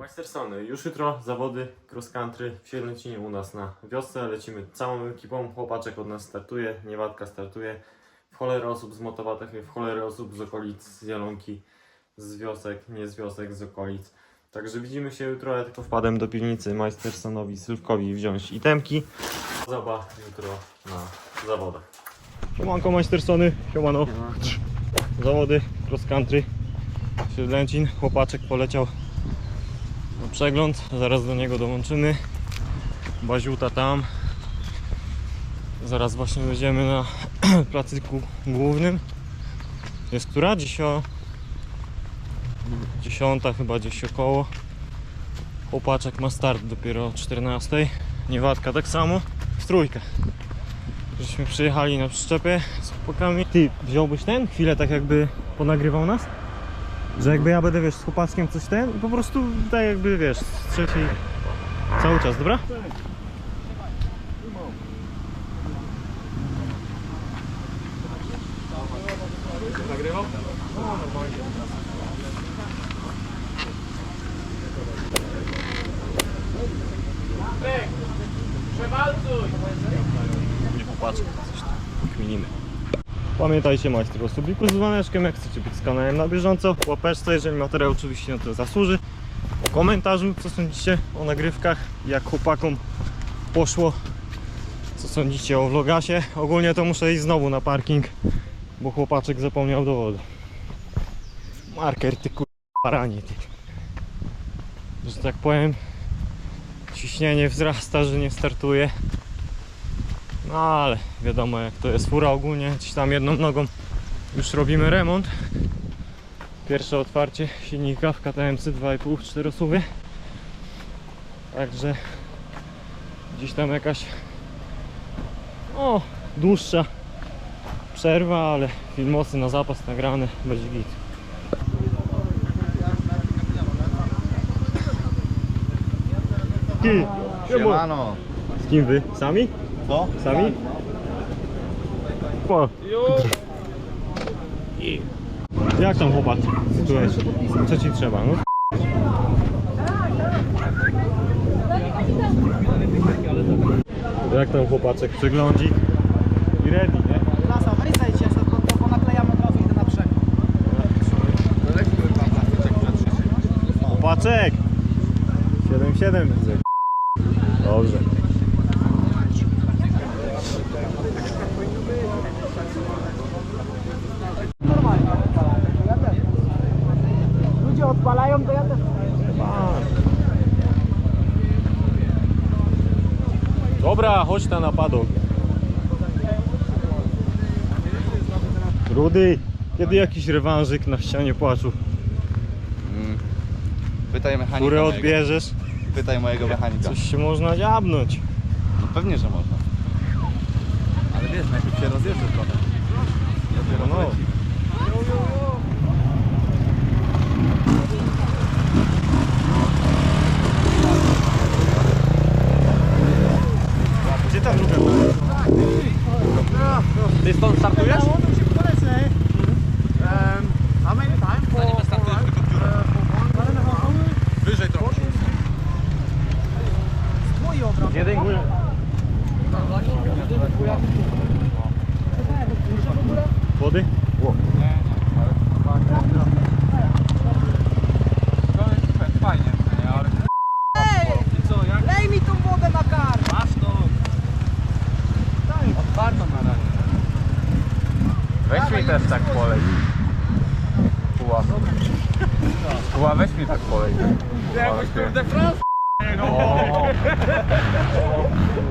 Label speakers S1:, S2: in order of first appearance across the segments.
S1: Majstersony, już jutro zawody cross country w Siedlęcinie u nas na wiosce. Lecimy całą ekipą, chłopaczek od nas startuje, niewadka startuje. W cholerę osób z Motowatechy, w cholerę osób z okolic, z Zielonki, z wiosek, nie z wiosek, z okolic. Także widzimy się jutro, ja tylko wpadłem do piwnicy Majstersonowi, Sylwkowi wziąć itemki. Zaba jutro na zawodach. Siemanko Majstersony, siemano. Zawody cross country. Siedlęcin, chłopaczek poleciał przegląd, zaraz do niego dołączymy. Baziuta tam. Zaraz właśnie będziemy na placyku głównym. Jest która? Dziś o... Dziesiąta chyba gdzieś około. Chłopaczek ma start dopiero o 14. Niewadka tak samo. W trójkę. Żeśmy przyjechali na przyczepie z chłopakami. Ty, wziąłbyś ten? Chwilę tak jakby ponagrywał nas? Że jakby ja będę, wiesz, z chłopaczkiem coś ten i po prostu tak jakby, wiesz, z trzeciej cały czas, dobra? Nagrywał? No, normalnie. Nie popatrzę, coś tam. Pamiętajcie majstro o subiku z dzwoneczkiem, jak chcecie być z kanałem na bieżąco, łapeczce, jeżeli materiał oczywiście na to zasłuży. O komentarzu, co sądzicie o nagrywkach, jak chłopakom poszło, co sądzicie o vlogasie. Ogólnie to muszę iść znowu na parking, bo chłopaczek zapomniał dowodu. Marker, ty kur... paranie, ty. Że tak powiem, ciśnienie wzrasta, że nie startuje. No ale wiadomo jak to jest fura ogólnie, gdzieś tam jedną nogą już robimy remont. Pierwsze otwarcie silnika w KTMC 2,5 w czterosuwie. Także gdzieś tam jakaś o dłuższa przerwa, ale filmosy na zapas nagrane będzie git. Ty,
S2: Siemano.
S1: z kim wy? Sami?
S2: Co?
S1: Sami? O. Jak tam chłopak? Sytuacja. Co ci trzeba? No? Jak tam chłopaczek? Przeglądzik i ready, nie?
S3: Klasa, weź zejdź, ja sobie to ponaklejam od razu idę na brzeg.
S1: Chłopaczek! 7-7 widzę. Dobrze.
S3: Normalnie odpalają, to ja też. Ludzie odpalają, to ja też.
S1: Dobra, chodź na napadok. Rudy, kiedy jakiś rewanżyk na ścianie płaczu?
S2: Pytaj mechanika.
S1: Które
S2: mojego.
S1: odbierzesz?
S2: Pytaj mojego mechanika.
S1: Coś się można dziabnąć.
S2: No pewnie, że można. Ale wiesz, najpierw się rozjeżdżę trochę. Dopiero
S1: No.
S2: polecimy.
S1: Jeden góry. Wody?
S2: Fajnie, nie, ale...
S3: Ej! Lej mi tą wodę na karm!
S2: Masz to. Otwarto na razie. Weź mi też tak polej. Kuła. Kuła, weź mi tak polej. Jakbyś Tour de France.
S3: 어.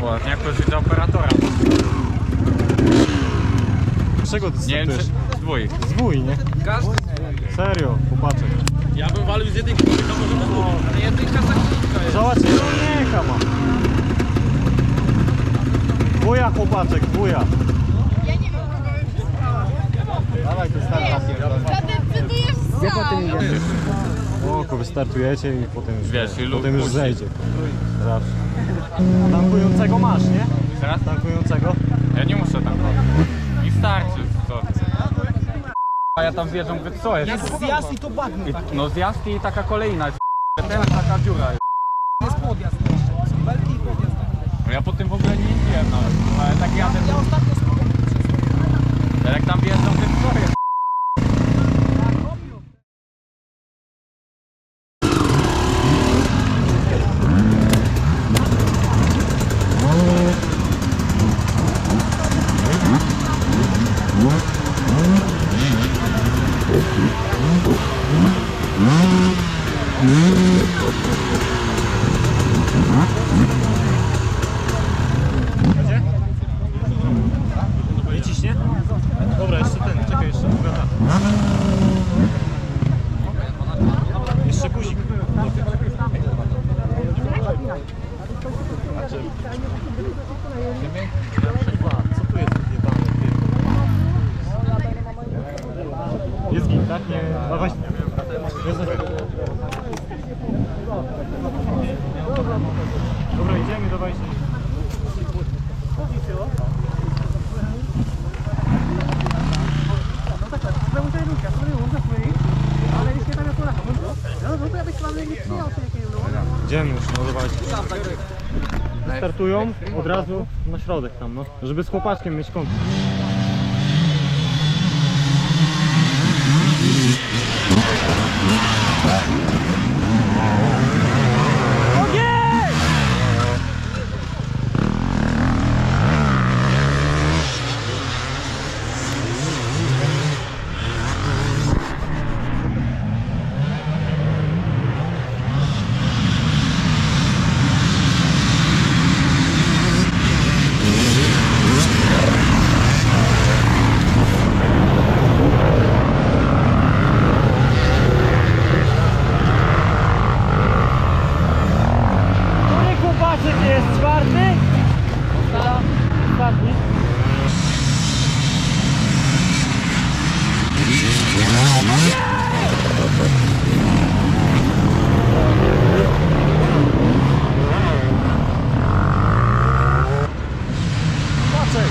S2: Ładnie, jak widzę operatora.
S1: Czego ty
S2: Nie wiem,
S1: startujesz?
S2: czy dwój.
S1: Zwój, nie? Serio, chłopaczek.
S4: Ja bym walił z jednej kurki, to może na Ale jedynka tak krótka jest.
S1: Zobacz, nie ma. Dwuja chłopaczek, dwuja.
S5: Ja nie mam kogo już
S1: Dawaj, ty
S5: Zadecydujesz sam.
S1: O, wystartujecie i potem już,
S2: Wiesz, ilu
S1: potem już
S2: puści.
S1: zejdzie. Zawsze. A tankującego masz, nie?
S2: Teraz?
S1: Tankującego?
S2: Ja nie muszę tam I starczy, co? A ja tam wjeżdżam, mówię, co jest?
S3: Jest zjazd i to bagno
S2: I,
S3: tak.
S2: no zjazd i taka kolejna jest. Teraz taka dziura jest.
S3: Jest podjazd jeszcze. Belki i podjazd.
S2: No ja po tym w ogóle nie jeździłem nawet. Ale tak jadę,
S3: Ja ostatnio spróbowałem
S2: jak tam wjeżdżam, to co jest?
S1: Nie ciśnie? Dobra, jeszcze ten, czekaj, jeszcze pogada. Jeszcze guzik. Co tu jest wjebane, ty? Jest git, tak? Nie, dawaj. Jest Dobra, idziemy, dawajcie.
S3: Znowu to jedynka, sorry, można powiedzieć. Ale jeśli tam jako lata, no no to ja byś wam nie przyjął się jakiego no.
S1: Idziemy już, no dawajcie. Startują od razu na środek tam, no. Żeby z chłopaczkiem mieć kontakt. Który chłopaczek jest? Czwarty? Ostatni. Chłopaczek.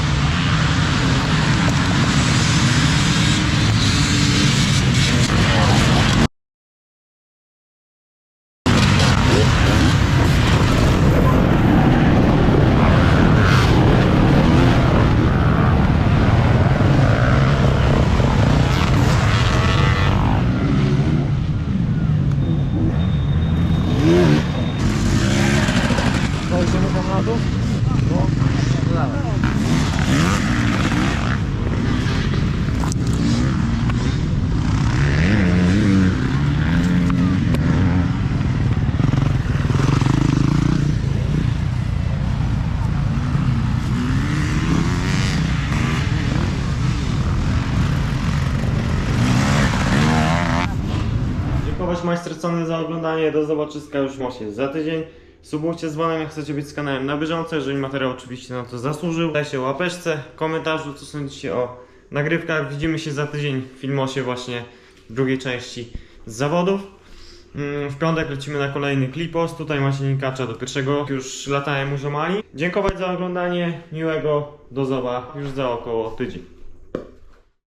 S1: Dojdziemy tam na dół? Majstracony za oglądanie. Do zobaczyska już właśnie za tydzień. Subujcie z jak chcecie być z kanałem na bieżąco, jeżeli materiał oczywiście na to zasłużył. Dajcie łapeczce, komentarzu, co sądzicie o nagrywkach. Widzimy się za tydzień w filmosie właśnie drugiej części z zawodów. Mm, W piątek lecimy na kolejny klipos. Tutaj macie linkacza do pierwszego. Już latałem użomali. Dziękować za oglądanie. Miłego. Do zoba już za około tydzień.